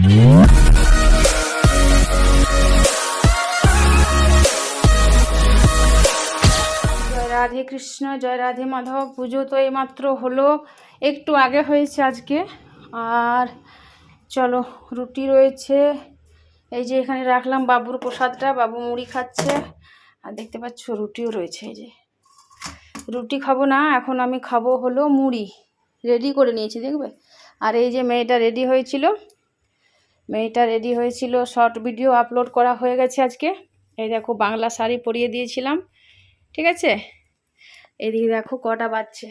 রাধে কৃষ্ণ, জয় রাধে মাধব। পুজো তো এইমাত্র হলো, একটু আগে হয়েছে আজকে। আর চলো, রুটি রয়েছে। এই যে এখানে রাখলাম বাবুর প্রসাদটা, বাবু মুড়ি খাচ্ছে। আর দেখতে পাচ্ছ, রুটিও রয়েছে এই যে। রুটি খাব না, এখন আমি খাব হলো মুড়ি। রেডি করে নিয়েছি, দেখবে? আর এই যে মেয়েটা রেডি হয়েছিল মেয়েটা রেডি হয়েছিল। শর্ট ভিডিও আপলোড করা হয়ে গেছে আজকে। এই দেখো, বাংলা শাড়ি পরিয়ে দিয়েছিলাম। ঠিক আছে? এদিকে দেখো, কটা বাজছে।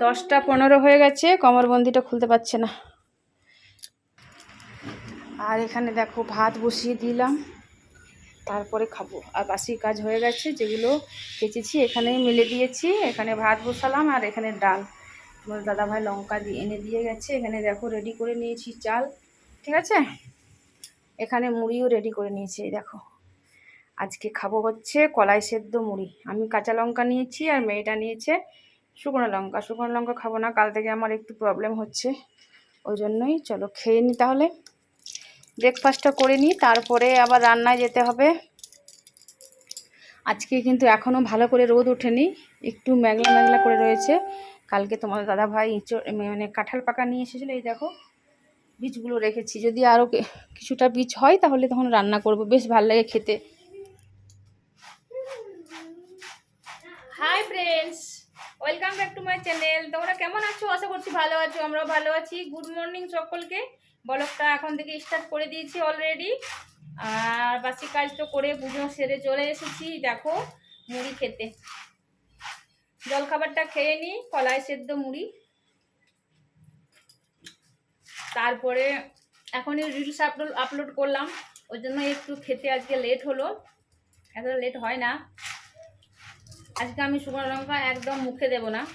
দশটা পনেরো হয়ে গেছে। কমরবন্দিটা খুলতে পারছে না। আর এখানে দেখো, ভাত বসিয়ে দিলাম। তারপরে খাব। আর বাসি কাজ হয়ে গেছে, যেগুলো কেচেছি এখানে মিলে দিয়েছি। এখানে ভাত বসালাম আর এখানে ডাল। তোমার দাদাভাই লঙ্কা দিয়ে এনে দিয়ে গেছে। এখানে দেখো রেডি করে নিয়েছি চাল। ঠিক আছে? এখানে মুড়িও রেডি করে নিয়েছি দেখো। আজকে খাব হচ্ছে কলাই সেদ্ধ মুড়ি। আমি কাঁচা লঙ্কা নিয়েছি আর মেয়েটা নিয়েছে শুকনো লঙ্কা। শুকনো লঙ্কা খাব না, কাল থেকে আমার একটু প্রবলেম হচ্ছে। ওই জন্যই চলো খেয়ে নিই তাহলে। ব্রেকফাস্টটা করে নিই তারপরে আবার রান্নায় যেতে হবে। আজকে কিন্তু এখনও ভালো করে রোদ ওঠেনি, একটু মেঘলা মেঘলা করে রয়েছে। কালকে তোমার দাদা ভাই মানে কাঁঠাল পাকা নিয়ে এসেছিল, এই দেখো। বীজগুলো রেখেছি। যদি আরও কিছুটা বীজ হয় তাহলে তখন রান্না করব। বেশ ভালো লাগে খেতে। Hi friends, welcome back to my channel. তোমরা কেমন আছো? আশা করছি ভালো আছো, আমরাও ভালো আছি। গুড মর্নিং সকলকে। ব্লগটা এখন থেকে স্টার্ট করে দিয়েছি অলরেডি। আর বাসি কাজ তো করে পুজো সেরে চলে এসেছি, দেখো, মুড়ি খেতে। জলখাবারটা খেয়ে নিই কলাই সেদ্ধ মুড়ি। তারপরে এখনই রিলস আপলোড আপলোড করলাম। ওই জন্য একটু খেতে আজকে লেট হলো। এতটা লেট হয় না। আজকে আমি শুকনো লঙ্কা একদম মুখে দেব না।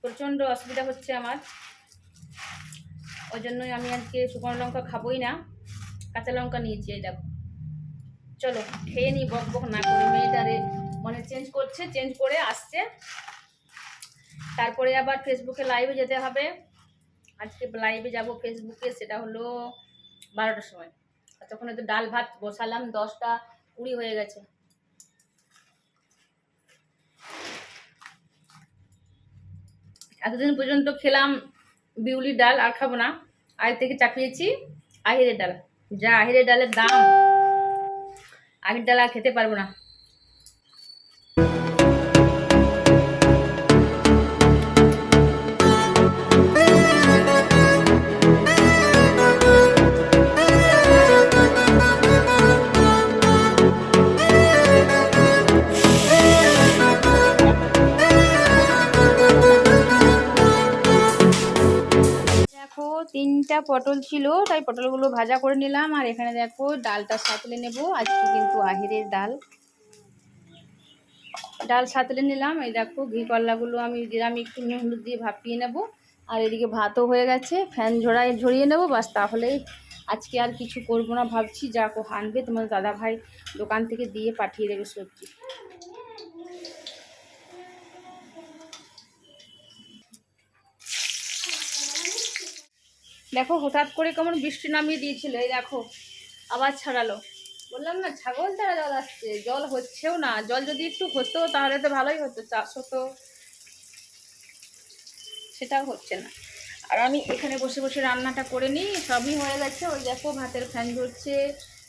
প্রচণ্ড অসুবিধা হচ্ছে আমার। ওই জন্যই আমি আজকে শুকনো লঙ্কা খাবোই না। কাঁচা লঙ্কা নিয়েছি, এই দেখো। চলো, খেয়ে নিই বক বক না করে। মেয়েটারে মানে চেঞ্জ করছে চেঞ্জ করে আসছে। তারপরে আবার ফেসবুকে লাইভে যেতে হবে। আজকে লাইভে যাব ফেসবুকে সেটা হলো বারোটার সময়। আর তখন হয়তো ডাল ভাত বসালাম, দশটা কুড়ি হয়ে গেছে। এতদিন পর্যন্ত খেলাম বিউলির ডাল, আর খাব না। আগে থেকে চাপিয়েছি আহিরের ডাল। যা আহিরের ডালের দাম, আগের ডাল আর খেতে পারব না। পটল ছিল, তাই পটলগুলো ভাজা করে নিলাম। আর এখানে দেখো ডালটা সাঁতলে নেব, আজকে কিন্তু আহিরের ডাল। ডাল সাঁতলে নিলাম, এই দেখো ঘি কল্লাগুলো আমি দিলাম একটু নুন হলুদ দিয়ে ভাপিয়ে নেব। আর এদিকে ভাতও হয়ে গেছে, ফ্যান ঝরাই, ঝরিয়ে নেব, বাস তাহলেই আজকে আর কিছু করব না, ভাবছি যা কো আনবে তোমার দাদা ভাই দোকান থেকে দিয়ে পাঠিয়ে দেবে সবজি। দেখো, হঠাৎ করে কেমন বৃষ্টি নামিয়ে দিয়েছিল, এই দেখো, আবার ছাড়ালো। বললাম, না, ছাগল তারা জল আসছে, জল হচ্ছেও না, জল যদি একটু হতো, তাহলে তো ভালোই হতো, চাষ হতো। সেটাও হচ্ছে না। আর আমি এখানে বসে বসে রান্নাটা করে নিই, সবই হয়ে গেছে। ওই দেখো, ভাতের ফ্যান ধরছে,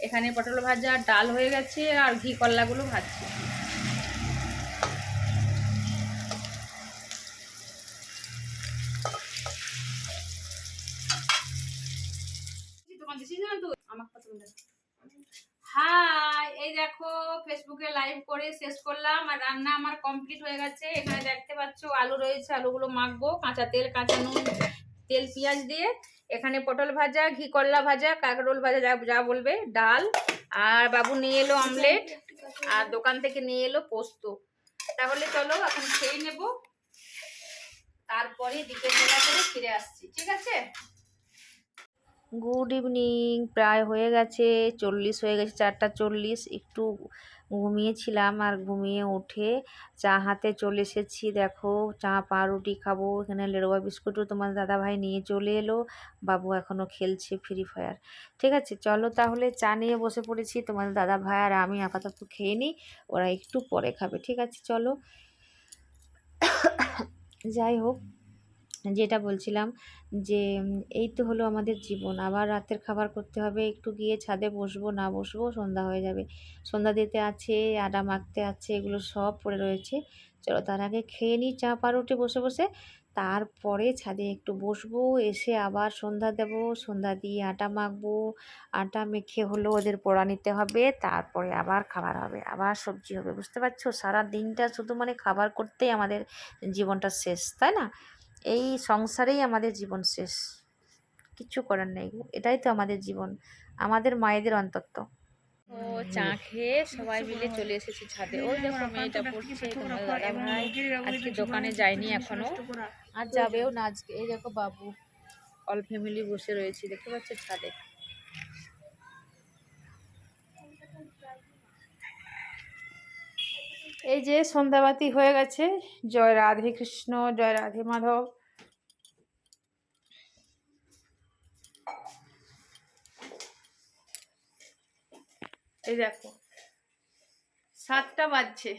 এখানে পটল ভাজা, ডাল হয়ে গেছে, আর ঘি কল্লাগুলো ভাজছে হাই এই দেখো ফেসবুকে লাইভ করে শেষ করলাম আর রান্না আমার কমপ্লিট হয়ে গেছে। এখানে দেখতে পাচ্ছ আলু রয়েছে, আলুগুলো মাখবো, কাঁচা তেল, কাঁচা নুন, তেল, পেঁয়াজ দিয়ে। এখানে পটল ভাজা, ঘি, করলা ভাজা, কাঁকরোল ভাজা, যা যা বলবে, ডাল। আর বাবু নিয়ে এলো অমলেট আর দোকান থেকে নিয়ে এলো পোস্ত। তাহলে চলো এখন খেয়ে নেব। তারপরে বিকেলবেলা করে ফিরে আসছি, ঠিক আছে? গুড ইভিনিং প্রায় হয়ে গেছে, চল্লিশ হয়ে গেছে, চারটা চল্লিশ। একটু ঘুমিয়েছিলাম আর ঘুমিয়ে উঠে চা হাতে চলে এসেছি। দেখো, চা পাউরুটি খাব। এখানে লেরোয়া বিস্কুটও তোমার দাদাভাই নিয়ে চলে এলো। বাবু এখনও খেলছে ফ্রি ফায়ার ঠিক আছে, চলো তাহলে চা নিয়ে বসে পড়েছি। তোমাদের দাদা ভাই আর আমি আপাতত খেয়ে নিই, ওরা একটু পরে খাবে। ঠিক আছে, চলো। যাই হোক। যেটা বলছিলাম যে এই তো হলো আমাদের জীবন। আবার রাতের খাবার করতে হবে, একটু গিয়ে ছাদে বসবো, না বসবো, সন্ধ্যা হয়ে যাবে। সন্ধ্যা দিতে আছে, আটা মাখতে আছে, এগুলো সব পড়ে রয়েছে। চলো তার আগে খেয়ে নিই চা পাউরুটি বসে বসে। তারপরে ছাদে একটু বসবো, এসে আবার সন্ধ্যা দেব, সন্ধ্যা দিয়ে আটা মাখবো। আটা মেখে হলো ওদের পোড়া নিতে হবে, তারপরে আবার খাবার হবে, আবার সবজি হবে। বুঝতে পারছ? সারা দিনটা শুধু মানে খাবার করতেই আমাদের জীবনটা শেষ, তাই না? এই সংসারেই আমাদের জীবন শেষ। কিছু করার নেই। এটাই তো আমাদের জীবন, আমাদের মায়েদের অন্তত ও চা খেয়ে সবাই মিলে চলে এসেছি ছাদে। ওই দেখো মেয়েটা পড়ছে আজকে দোকানে যায়নি এখনও। আর যাবেও না আজকে। এই দেখো বাবু অল ফ্যামিলি বসে রয়েছি, দেখতে পাচ্ছ ছাদে। এই যে সন্ধ্যাবাতি হয়ে গেছে। জয় রাধে কৃষ্ণ, জয় রাধে মাধব। এই দেখো, সাতটা বাজছে।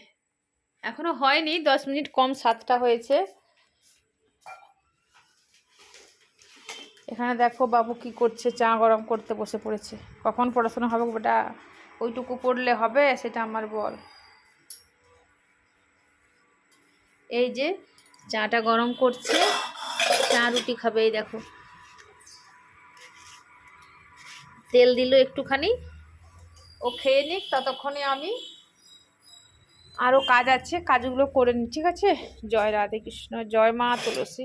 এখনও হয়নি, দশ মিনিট কম সাতটা হয়েছে। এখানে দেখো বাবু কি করছে, চা গরম করতে বসে পড়েছে। কখন পড়াশোনা হবে বেটা ওইটুকু পড়লে হবে, সেটা আমার বল। এই যে চাটা গরম করছে, চা রুটি খাবে, এই দেখো। তেল দিল একটুখানি, ও খেয়ে নিক, ততক্ষণে আমি আরও কাজ আছে, কাজগুলো করে নিই ঠিক আছে? জয় রাধে কৃষ্ণ, জয় মা তুলসী।